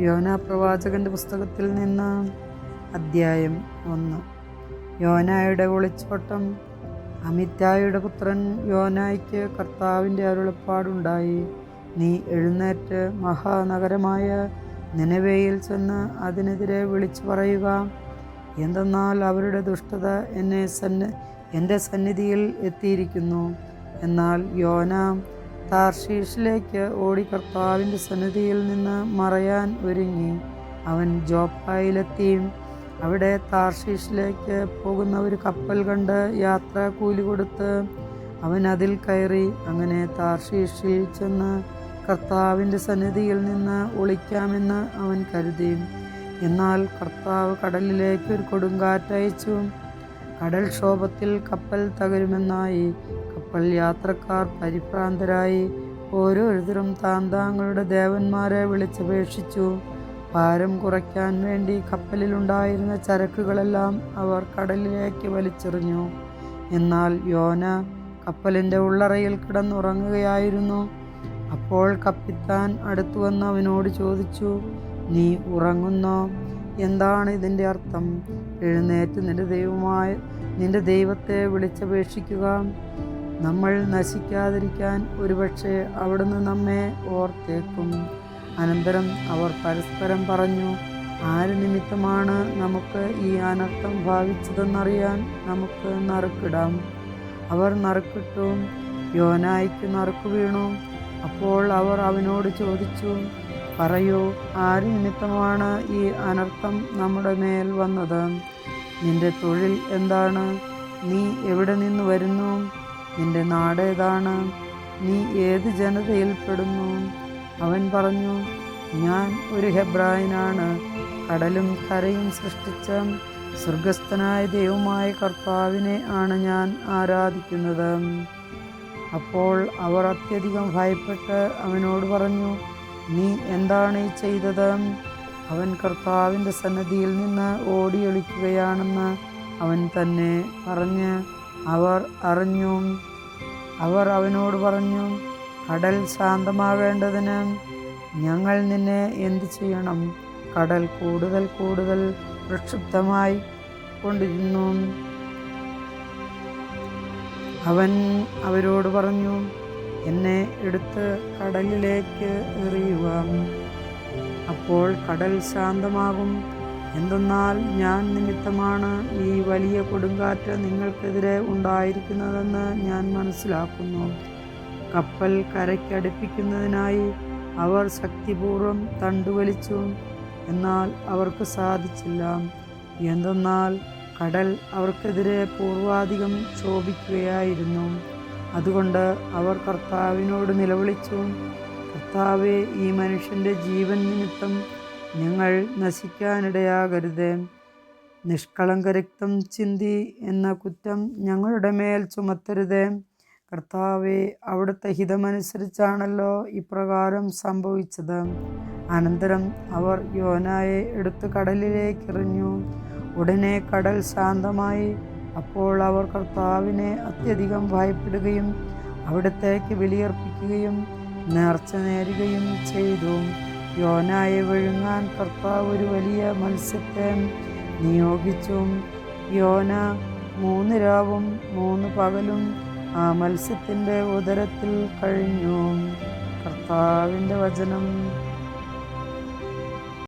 യോന പ്രവാചകന്റെ പുസ്തകത്തിൽ നിന്ന് അദ്ധ്യായം ഒന്ന്. യോനായുടെ ഒളിച്ചോട്ടം അമിത്തായുടെ പുത്രൻ യോനായ്ക്ക് കർത്താവിന്റെ അരുളപ്പാടുണ്ടായി. നീ എഴുന്നേറ്റ് മഹാനഗരമായ നിലവയിൽ ചെന്ന് അതിനെതിരെ വിളിച്ചു പറയുക. എന്തെന്നാൽ അവരുടെ ദുഷ്ടത എന്നെ സന്ന എന്റെ സന്നിധിയിൽ എത്തിയിരിക്കുന്നു. എന്നാൽ യോന താർഷീഷിലേക്ക് ഓടി കർത്താവിന്റെ സന്നിധിയിൽ നിന്ന് മറയാൻ ഒരുങ്ങി. അവൻ ജോപ്പായിലെത്തി അവിടെ താർഷീഷിലേക്ക് പോകുന്ന ഒരു കപ്പൽ കണ്ട് യാത്ര കൂലി കൊടുത്ത് അവൻ അതിൽ കയറി. അങ്ങനെ താർഷീഷിൽ ചെന്ന് കർത്താവിന്റെ സന്നിധിയിൽ നിന്ന് ഒളിക്കാമെന്ന് അവൻ കരുതി. എന്നാൽ കർത്താവ് കടലിലേക്ക് ഒരു കൊടുങ്കാറ്റയച്ചു. കടൽ ക്ഷോഭത്തിൽ കപ്പൽ തകരുമെന്നായി കപ്പൽ യാത്രക്കാർ പരിഭ്രാന്തരായി ഓരോരുത്തരും താൻ താങ്കളുടെ ദേവന്മാരെ വിളിച്ചപേക്ഷിച്ചു. ഭാരം കുറയ്ക്കാൻ വേണ്ടി കപ്പലിലുണ്ടായിരുന്ന ചരക്കുകളെല്ലാം അവർ കടലിലേക്ക് വലിച്ചെറിഞ്ഞു. എന്നാൽ യോന കപ്പലിന്റെ ഉള്ളറയിൽ കിടന്നുറങ്ങുകയായിരുന്നു. അപ്പോൾ കപ്പിത്താൻ അടുത്തു വന്ന് അവനോട് ചോദിച്ചു നീ ഉറങ്ങുന്നോ? എന്താണ് ഇതിന്റെ അർത്ഥം? എഴുന്നേറ്റ് നിന്റെ ദൈവമായ നിന്റെ ദൈവത്തെ വിളിച്ചപേക്ഷിക്കുക. നമ്മൾ നശിക്കാതിരിക്കാൻ ഒരുപക്ഷെ അവിടുന്ന് നമ്മെ ഓർത്തേക്കും. അനന്തരം അവർ പരസ്പരം പറഞ്ഞു ആര് നിമിത്തമാണ് നമുക്ക് ഈ അനർത്ഥം ഭാവിച്ചതെന്നറിയാൻ നമുക്ക് നറുക്കിടാം. അവർ നറുക്കിട്ടു യോനായ്ക്ക് നറുക്കു വീണു. അപ്പോൾ അവർ അവനോട് ചോദിച്ചു പറയൂ ആര് നിമിത്തമാണ് ഈ അനർത്ഥം നമ്മുടെ മേൽ വന്നത്? നിന്റെ തൊഴിൽ എന്താണ്? നീ എവിടെ നിന്ന് വരുന്നു? നിന്റെ നാടേതാണ് നീ ഏത് ജനതയിൽപ്പെടുന്നു അവൻ പറഞ്ഞു ഞാൻ ഒരു ഹെബ്രായനാണ്. കടലും കരയും സൃഷ്ടിച്ച സ്വർഗസ്ഥനായ ദൈവമായ കർത്താവിനെ ആണ് ഞാൻ ആരാധിക്കുന്നത്. അപ്പോൾ അവർ അത്യധികം ഭയപ്പെട്ട് അവനോട് പറഞ്ഞു നീ എന്താണ് ഈ ചെയ്തത്? അവൻ കർത്താവിന്റെ സന്നദ്ധിയിൽ നിന്ന് ഓടിയൊളിക്കുകയാണെന്ന് അവൻ തന്നെ പറഞ്ഞ് അവർ അറിഞ്ഞു. അവർ അവനോട് പറഞ്ഞു കടൽ ശാന്തമാവേണ്ടതിന് ഞങ്ങൾ നിന്നെ എന്തു ചെയ്യണം? കടൽ കൂടുതൽ കൂടുതൽ പ്രക്ഷുബ്ധമായി കൊണ്ടിരുന്നു. അവൻ അവരോട് പറഞ്ഞു എന്നെ എടുത്ത് കടലിലേക്ക് എറിയുക. അപ്പോൾ കടൽ ശാന്തമാകും എന്തെന്നാൽ ഞാൻ നിമിത്തമാണ് ഈ വലിയ കൊടുങ്കാറ്റ് നിങ്ങൾക്കെതിരെ ഉണ്ടായിരിക്കുന്നതെന്ന് ഞാൻ മനസ്സിലാക്കുന്നു. കപ്പൽ കരയ്ക്കടുപ്പിക്കുന്നതിനായി അവർ ശക്തിപൂർവം തണ്ടുവലിച്ചു. എന്നാൽ അവർക്ക് സാധിച്ചില്ല. എന്തെന്നാൽ കടൽ അവർക്കെതിരെ പൂർവാധികം ക്ഷോഭിക്കുകയായിരുന്നു അതുകൊണ്ട് അവർ കർത്താവിനോട് നിലവിളിച്ചു. കർത്താവെ ഈ മനുഷ്യന്റെ ജീവൻ നിമിത്തം ഞങ്ങൾ നശിക്കാനിടയാകരുത്. നിഷ്കളങ്ക രക്തം ചിന്തി എന്ന കുറ്റം ഞങ്ങളുടെ മേൽ ചുമത്തരുത്. കർത്താവെ അവിടുത്തെ ഹിതമനുസരിച്ചാണല്ലോ ഇപ്രകാരം സംഭവിച്ചത്. അനന്തരം അവർ യോനായെ എടുത്ത് കടലിലേക്ക് എറിഞ്ഞു ഉടനെ കടൽ ശാന്തമായി. അപ്പോൾ അവർ കർത്താവിനെ അത്യധികം ഭയപ്പെടുകയും അവിടത്തേക്ക് വിളിയർപ്പിക്കുകയും നേർച്ച നേരുകയും ചെയ്തു. യോനായെ വിഴുങ്ങാൻ കർത്താവ് ഒരു വലിയ മത്സ്യത്തെ നിയോഗിച്ചു യോന മൂന്ന് രാവും മൂന്ന് പകലും ആ മത്സ്യത്തിന്റെ ഉദരത്തിൽ കഴിഞ്ഞു. കർത്താവിന്റെ വചനം